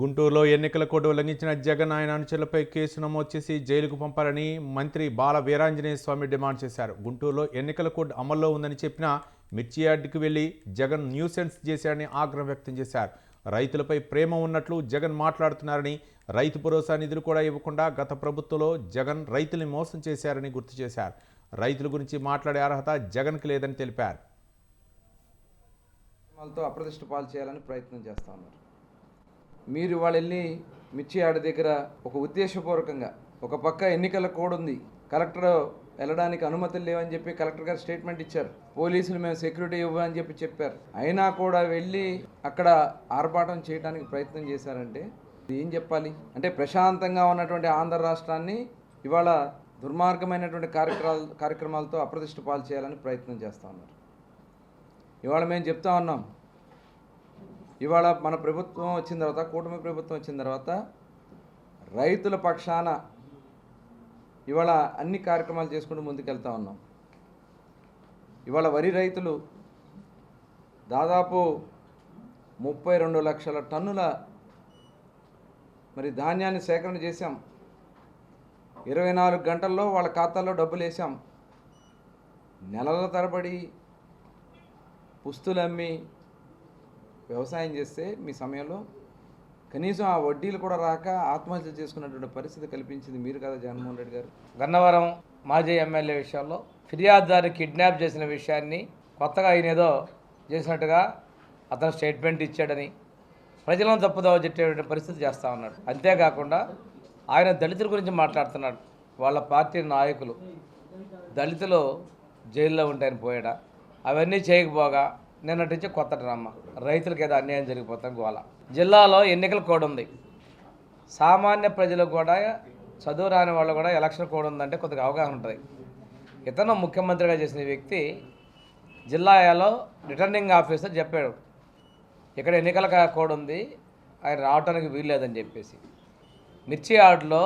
గుంటూరులో ఎన్నికల కోడ్ ఉల్లంఘించిన జగన్ ఆయన అనుచరులపై కేసు నమోదు చేసి జైలుకు పంపాలని మంత్రి బాల వీరాంజనేయ స్వామి డిమాండ్ చేశారు. గుంటూరులో ఎన్నికల కోడ్ అమల్లో ఉందని చెప్పినా మిర్చి యార్డుకి వెళ్ళి జగన్ న్యూసెన్స్ చేశారని ఆగ్రహం వ్యక్తం చేశారు. రైతులపై ప్రేమ ఉన్నట్లు జగన్ మాట్లాడుతున్నారని రైతు భరోసా నిధులు కూడా ఇవ్వకుండా గత ప్రభుత్వంలో జగన్ రైతుల్ని మోసం చేశారని గుర్తు చేశారు. రైతుల గురించి మాట్లాడే అర్హత జగన్కి లేదని తెలిపారు. వాళ్ళతో అప్రదిష్ట పాలు చేయాలని ప్రయత్నం చేస్తా ఉన్నారు. మీరు వాళ్ళు వెళ్ళి మిర్చి ఆడ దగ్గర ఒక ఉద్దేశపూర్వకంగా ఒక పక్క ఎన్నికల కోడ్ ఉంది. కలెక్టర్ వెళ్ళడానికి అనుమతులు లేవని చెప్పి కలెక్టర్ గారు స్టేట్మెంట్ ఇచ్చారు. పోలీసులు మేము సెక్యూరిటీ ఇవ్వని చెప్పి చెప్పారు. అయినా కూడా వెళ్ళి అక్కడ ఆర్భాటం చేయడానికి ప్రయత్నం చేశారంటే ఏం చెప్పాలి? అంటే ప్రశాంతంగా ఉన్నటువంటి ఆంధ్ర రాష్ట్రాన్ని ఇవాళ దుర్మార్గమైనటువంటి కార్యక్రమాలు కార్యక్రమాలతో అప్రతిష్ట పాలు చేయాలని ప్రయత్నం చేస్తూ ఉన్నారు. ఇవాళ మేము చెప్తా ఉన్నాం. ఇవాళ మన ప్రభుత్వం వచ్చిన తర్వాత కూటమి ప్రభుత్వం వచ్చిన తర్వాత రైతుల పక్షాన ఇవాళ అన్ని కార్యక్రమాలు చేసుకుంటూ ముందుకెళ్తా ఉన్నాం. ఇవాళ వరి రైతులు దాదాపు ముప్పై రెండు లక్షల టన్నుల మరి ధాన్యాన్ని సేకరణ చేశాం. ఇరవై నాలుగు గంటల్లో వాళ్ళ ఖాతాల్లో డబ్బులు వేసాం నెలల తరబడి పుస్తులు అమ్మి వ్యవసాయం చేస్తే మీ సమయంలో కనీసం ఆ వడ్డీలు కూడా రాక ఆత్మహత్య చేసుకున్నటువంటి పరిస్థితి కల్పించింది మీరు కదా జగన్మోహన్ రెడ్డి గారు. గన్నవరం మాజీ ఎమ్మెల్యే విషయంలో ఫిర్యాదుదారు కిడ్నాప్ చేసిన విషయాన్ని కొత్తగా ఆయన ఏదో చేసినట్టుగా అతను స్టేట్మెంట్ ఇచ్చాడని ప్రజలను తప్పుదోవ చెప్పేటువంటి పరిస్థితి చేస్తూ ఉన్నాడు. అంతేకాకుండా ఆయన దళితుల గురించి మాట్లాడుతున్నాడు. వాళ్ళ పార్టీ నాయకులు దళితులు జైల్లో ఉంటాయని పోయాడా? అవన్నీ చేయకపోగా నిన్నటి నుంచి కొత్త డ్రామా రైతులకు ఏదో అన్యాయం జరిగిపోతాం గోళ జిల్లాలో ఎన్నికల కోడ్ ఉంది. సామాన్య ప్రజలు కూడా చదువు రాని వాళ్ళు కూడా ఎలక్షన్ కోడ్ ఉందంటే కొద్దిగా అవగాహన ఉంటుంది. ఇతను ముఖ్యమంత్రిగా చేసిన వ్యక్తి జిల్లాలో రిటర్నింగ్ ఆఫీసర్ చెప్పాడు. ఇక్కడ ఎన్నికల కోడ్ ఉంది. ఆయన రావడానికి వీల్లేదని చెప్పేసి. మిర్చి ఆర్డులో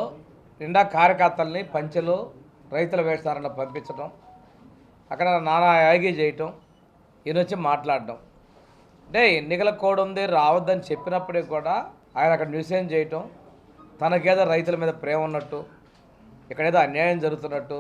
నిండా కార్యకర్తల్ని పంచెలు రైతుల వేషధారణ పంపించడం అక్కడ నానా యాగి చేయటం ఈయన వచ్చి మాట్లాడడం. అంటే ఎన్నికల కోడ్ ఉంది రావద్దని చెప్పినప్పటికి కూడా ఆయన అక్కడ న్యూసేం చేయటం? తనకేదో రైతుల మీద ప్రేమ ఉన్నట్టు ఇక్కడేదో అన్యాయం జరుగుతున్నట్టు